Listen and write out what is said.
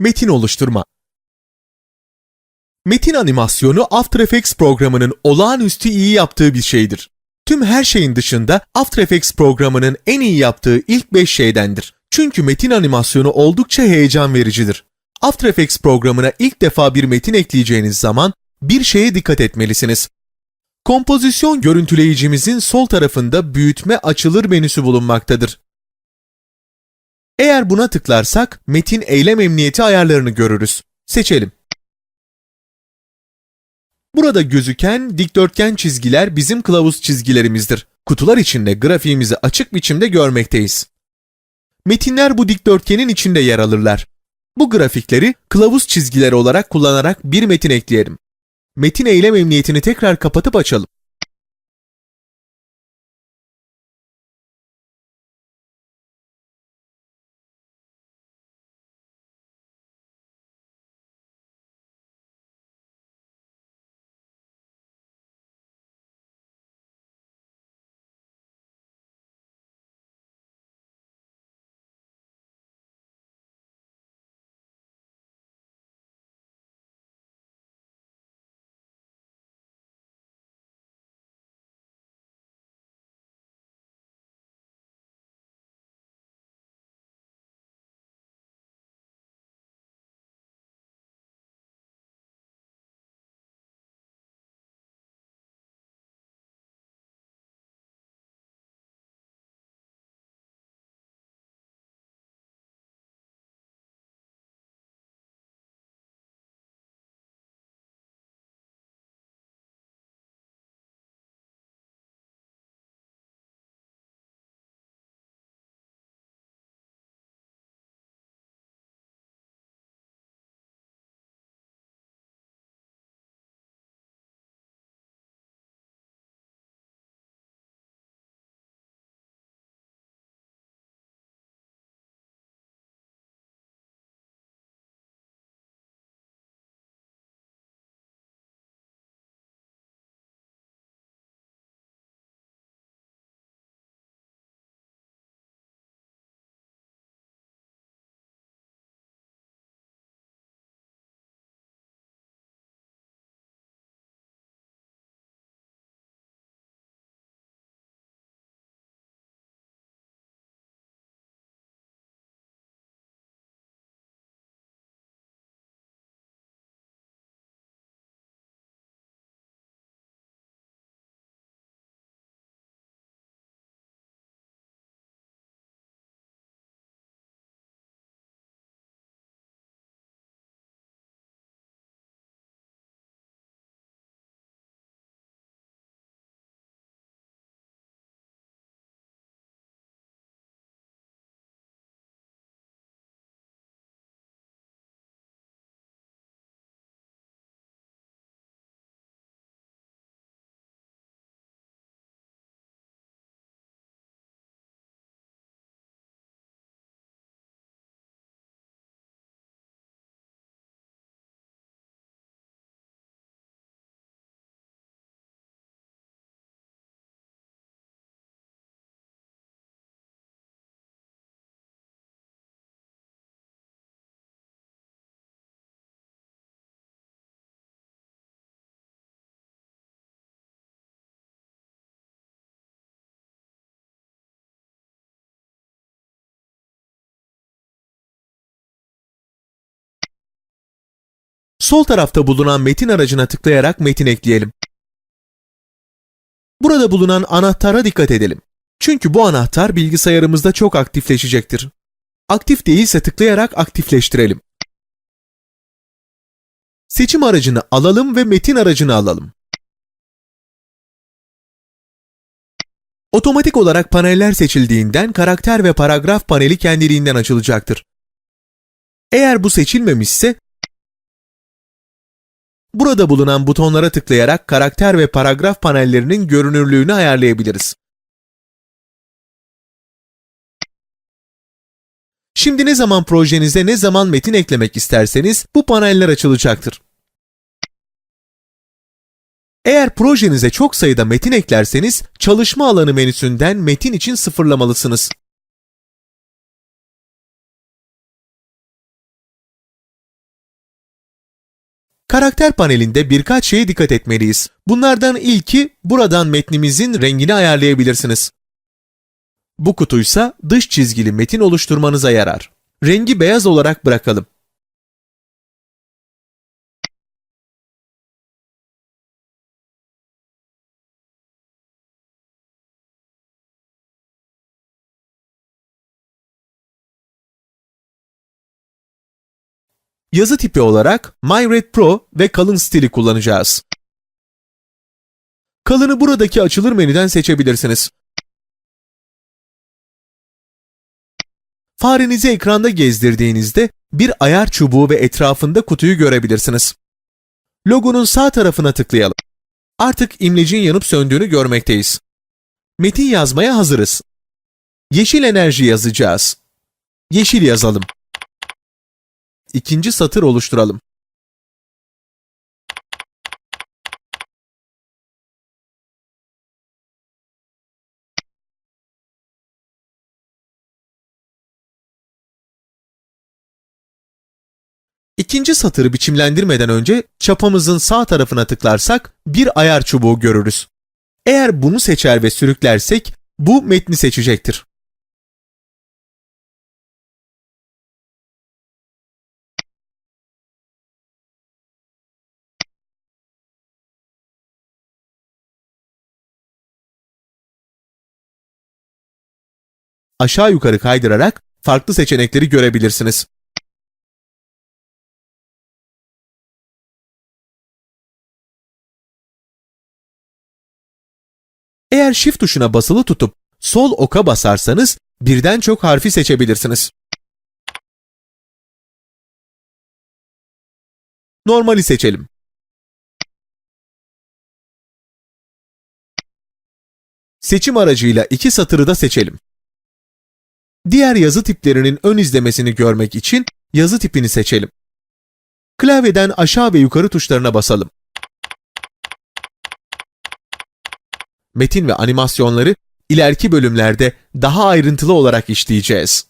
Metin oluşturma. Metin animasyonu After Effects programının olağanüstü iyi yaptığı bir şeydir. Tüm her şeyin dışında After Effects programının en iyi yaptığı ilk 5 şeydendir. Çünkü metin animasyonu oldukça heyecan vericidir. After Effects programına ilk defa bir metin ekleyeceğiniz zaman bir şeye dikkat etmelisiniz. Kompozisyon görüntüleyicimizin sol tarafında büyütme açılır menüsü bulunmaktadır. Eğer buna tıklarsak metin eylem emniyeti ayarlarını görürüz. Seçelim. Burada gözüken dikdörtgen çizgiler bizim kılavuz çizgilerimizdir. Kutular içinde grafiğimizi açık biçimde görmekteyiz. Metinler bu dikdörtgenin içinde yer alırlar. Bu grafikleri kılavuz çizgileri olarak kullanarak bir metin ekleyelim. Metin eylem emniyetini tekrar kapatıp açalım. Sol tarafta bulunan metin aracına tıklayarak metin ekleyelim. Burada bulunan anahtara dikkat edelim. Çünkü bu anahtar bilgisayarımızda çok aktifleşecektir. Aktif değilse tıklayarak aktifleştirelim. Seçim aracını alalım ve metin aracını alalım. Otomatik olarak paneller seçildiğinden karakter ve paragraf paneli kendiliğinden açılacaktır. Eğer bu seçilmemişse Burada bulunan butonlara tıklayarak karakter ve paragraf panellerinin görünürlüğünü ayarlayabiliriz. Şimdi ne zaman projenize ne zaman metin eklemek isterseniz bu paneller açılacaktır. Eğer projenize çok sayıda metin eklerseniz çalışma alanı menüsünden metin için sıfırlamalısınız. Karakter panelinde birkaç şeye dikkat etmeliyiz. Bunlardan ilki buradan metnimizin rengini ayarlayabilirsiniz. Bu kutuysa dış çizgili metin oluşturmanıza yarar. Rengi beyaz olarak bırakalım. Yazı tipi olarak MyRed Pro ve kalın stili kullanacağız. Kalını buradaki açılır menüden seçebilirsiniz. Farenizi ekranda gezdirdiğinizde bir ayar çubuğu ve etrafında kutuyu görebilirsiniz. Logonun sağ tarafına tıklayalım. Artık imlecin yanıp söndüğünü görmekteyiz. Metin yazmaya hazırız. Yeşil enerji yazacağız. Yeşil yazalım. İkinci satır oluşturalım. İkinci satırı biçimlendirmeden önce çapamızın sağ tarafına tıklarsak bir ayar çubuğu görürüz. Eğer bunu seçer ve sürüklersek bu metni seçecektir. Aşağı yukarı kaydırarak farklı seçenekleri görebilirsiniz. Eğer Shift tuşuna basılı tutup sol oka basarsanız birden çok harfi seçebilirsiniz. Normali seçelim. Seçim aracıyla iki satırı da seçelim. Diğer yazı tiplerinin ön izlemesini görmek için yazı tipini seçelim. Klavyeden aşağı ve yukarı tuşlarına basalım. Metin ve animasyonları ileriki bölümlerde daha ayrıntılı olarak işleyeceğiz.